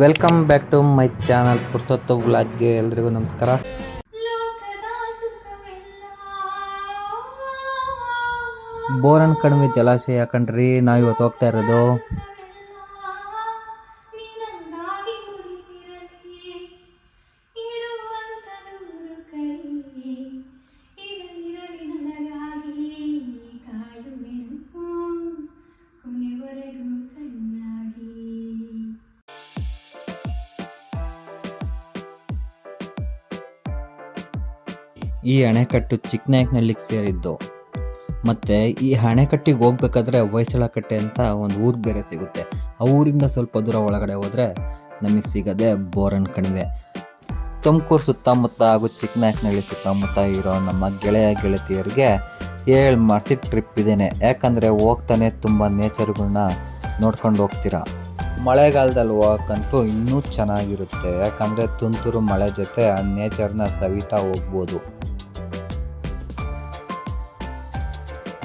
Welcome back to my channel ಪುರ್ಸೊತ್ತು ಬ್ಲಾಗ್ಗೆ ಎಲ್ರಿಗೂ ನಮಸ್ಕಾರ. ಬೋರನ್ ಕಣಿವೆ ಜಲಾಶಯ ಕಂಡ್ರಿ ನಾವು ಇವತ್ತು ಹೋಗ್ತಾ ಇರೋದು ಈ ಅಣೆಕಟ್ಟು ಚಿಕ್ಕನಾಯಕನಲ್ಲಿ ಸೇರಿದ್ದು. ಮತ್ತು ಈ ಅಣೆಕಟ್ಟಿಗೆ ಹೋಗ್ಬೇಕಾದ್ರೆ ಹೊಯ್ಸಳ ಕಟ್ಟೆ ಅಂತ ಒಂದು ಊರು ಬೇರೆ ಸಿಗುತ್ತೆ. ಆ ಊರಿಂದ ಸ್ವಲ್ಪ ದೂರ ಒಳಗಡೆ ಹೋದರೆ ನಮಗೆ ಸಿಗೋದೆ ಬೋರನ್ ಕಣಿವೆ. ತುಮಕೂರು ಸುತ್ತಮುತ್ತ ಹಾಗೂ ಚಿಕ್ಕನಾಯಕನಹಳ್ಳಿ ಸುತ್ತಮುತ್ತ ಇರೋ ನಮ್ಮ ಗೆಳೆಯ ಗೆಳತಿಯರಿಗೆ ಹೇಳಿ ಮಾಡ್ತಿ ಟ್ರಿಪ್ ಇದ್ದೇನೆ ಯಾಕಂದರೆ ಹೋಗ್ತಾನೆ ತುಂಬ ನೇಚರ್ಗಳನ್ನ ನೋಡ್ಕೊಂಡು ಹೋಗ್ತೀರಾ. ಮಳೆಗಾಲದಲ್ಲಿ ಹೋಗಕ್ಕಂತೂ ಇನ್ನೂ ಚೆನ್ನಾಗಿರುತ್ತೆ. ಯಾಕಂದರೆ ತುಂತುರು ಮಳೆ ಜೊತೆ ಆ ನೇಚರ್ನ ಸವಿತಾ ಹೋಗ್ಬೋದು.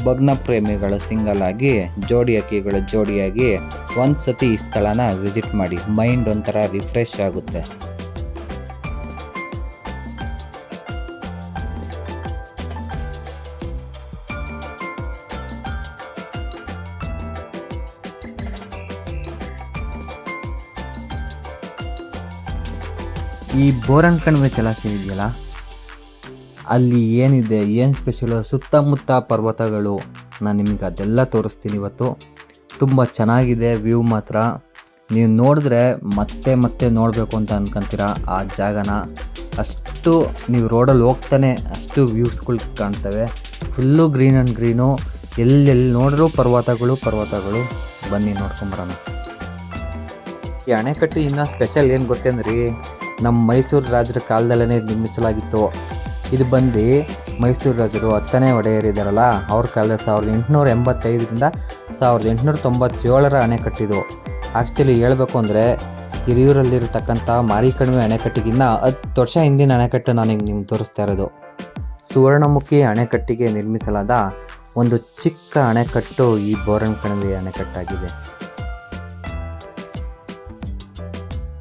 ಭಗ್ನ ಪ್ರೇಮಿಗಳು ಸಿಂಗಲ್ ಆಗಿ, ಜೋಡಿ ಅಕ್ಕಿಗಳ ಜೋಡಿಯಾಗಿ ಒಂದು ಸತಿ ಈ ಸ್ಥಳನ ವಿಸಿಟ್ ಮಾಡಿ ಮೈಂಡ್ ಒಂಥರ ರಿಫ್ರೆಶ್ ಆಗುತ್ತೆ. ಈ ಬೋರನ್ ಕಣಿವೆ ಜಲಾಶಯ ಇದೆಯಲ್ಲ? ಅಲ್ಲಿ ಏನಿದೆ, ಏನು ಸ್ಪೆಷಲು ಸುತ್ತಮುತ್ತ ಪರ್ವತಗಳು. ನಾನು ನಿಮಗೆ ಅದೆಲ್ಲ ತೋರಿಸ್ತೀನಿ ಇವತ್ತು. ತುಂಬ ಚೆನ್ನಾಗಿದೆ ವ್ಯೂ ಮಾತ್ರ. ನೀವು ನೋಡಿದ್ರೆ ಮತ್ತೆ ಮತ್ತೆ ನೋಡಬೇಕು ಅಂತ ಅಂದ್ಕೊಂತೀರಾ ಆ ಜಾಗನ. ಅಷ್ಟು ನೀವು ರೋಡಲ್ಲಿ ಹೋಗ್ತಾನೆ ಅಷ್ಟು ವ್ಯೂಸ್ಗಳು ಕಾಣ್ತವೆ. ಫುಲ್ಲು ಗ್ರೀನ್ ಆ್ಯಂಡ್ ಗ್ರೀನು ಎಲ್ಲೆಲ್ಲಿ ನೋಡಿದ್ರೂ ಪರ್ವತಗಳು ಪರ್ವತಗಳು. ಬನ್ನಿ ನೋಡ್ಕೊಂಬರೋಣ ಈ ಅಣೆಕಟ್ಟು ಇನ್ನೂ ಸ್ಪೆಷಲ್ ಏನು ಗೊತ್ತೇನ್ರಿ? ನಮ್ಮ ಮೈಸೂರು ರಾಜರ ಕಾಲದಲ್ಲೇ ನಿರ್ಮಿಸಲಾಗಿತ್ತು. ಇದು ಬಂದು ಮೈಸೂರು ರಾಜರು ಹತ್ತನೇ ಒಡೆಯರಿದ್ದಾರಲ್ಲ ಅವ್ರ ಕಾಲದ ಸಾವಿರದ ಎಂಟುನೂರ ಎಂಬತ್ತೈದರಿಂದ ಸಾವಿರದ ಎಂಟುನೂರ ತೊಂಬತ್ತೇಳರ ಅಣೆಕಟ್ಟಿದು ಆ್ಯಕ್ಚುಲಿ ಹೇಳಬೇಕು ಅಂದರೆ, ಹಿರಿಯೂರಲ್ಲಿರತಕ್ಕಂಥ ಮಾರಿಕಣಿವೆ ಅಣೆಕಟ್ಟಿಗಿಂತ ಹತ್ತು ವರ್ಷ ಹಿಂದಿನ ಅಣೆಕಟ್ಟು ನಾನು ಈಗ ನಿಮ್ಗೆ ತೋರಿಸ್ತಾ ಇರೋದು. ಸುವರ್ಣಮುಖಿ ಅಣೆಕಟ್ಟಿಗೆ ನಿರ್ಮಿಸಲಾದ ಒಂದು ಚಿಕ್ಕ ಅಣೆಕಟ್ಟು ಈ ಬೋರನ್ ಕಣಿವೆ ಅಣೆಕಟ್ಟಾಗಿದೆ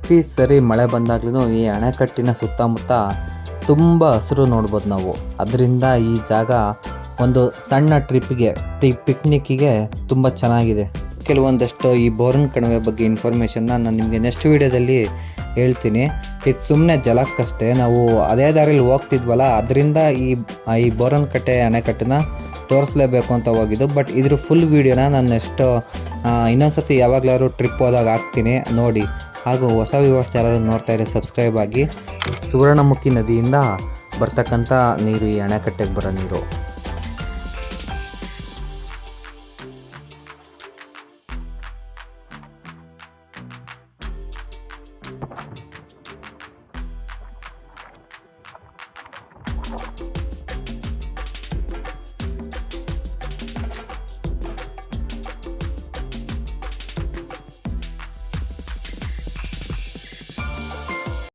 ಪ್ರತಿ ಸರಿ ಮಳೆ ಬಂದಾಗ್ಲೂ ಈ ಅಣೆಕಟ್ಟಿನ ಸುತ್ತಮುತ್ತ ತುಂಬ ಹಸಿರು ನೋಡ್ಬೋದು ನಾವು. ಅದರಿಂದ ಈ ಜಾಗ ಒಂದು ಸಣ್ಣ ಟ್ರಿಪ್ಗೆ ಪಿಕ್ನಿಕ್ಕಿಗೆ ತುಂಬ ಚೆನ್ನಾಗಿದೆ. ಕೆಲವೊಂದಷ್ಟು ಈ ಬೋರನ್ ಕಣಿವೆ ಬಗ್ಗೆ ಇನ್ಫಾರ್ಮೇಷನ್ನ ನಾನು ನಿಮಗೆ ನೆಕ್ಸ್ಟ್ ವೀಡಿಯೋದಲ್ಲಿ ಹೇಳ್ತೀನಿ. ಇದು ಸುಮ್ಮನೆ ಜಲಕ್ಕಷ್ಟೇ. ನಾವು ಅದೇ ದಾರಿಲಿ ಹೋಗ್ತಿದ್ವಲ್ಲ, ಅದರಿಂದ ಈ ಈ ಬೋರನ್ ಕಟ್ಟೆ ಅಣೆಕಟ್ಟನ್ನ ತೋರಿಸ್ಲೇಬೇಕು ಅಂತ ಹೋಗಿದ್ದು. ಬಟ್ ಇದ್ರ ಫುಲ್ ವೀಡಿಯೋನ ನಾನು ನೆಕ್ಸ್ಟ್ ಇನ್ನೊಂದ್ಸತಿ ಯಾವಾಗಲಾದ್ರೂ ಟ್ರಿಪ್ ಹೋದಾಗ ಹಾಕ್ತೀನಿ. ನೋಡಿ. ಹಾಗೂ ಹೊಸ ವ್ಯೂವರ್ಸ್ ಯಾರಾದರೂ ನೋಡ್ತಾ ಇರೋ ಸಬ್ಸ್ಕ್ರೈಬ್ ಆಗಿ. ಸುವರ್ಣಮುಖಿ ನದಿಯಿಂದ ಬರ್ತಕ್ಕಂಥ ನೀರು, ಈ ಅಣೆಕಟ್ಟೆಗೆ ಬರೋ ನೀರು.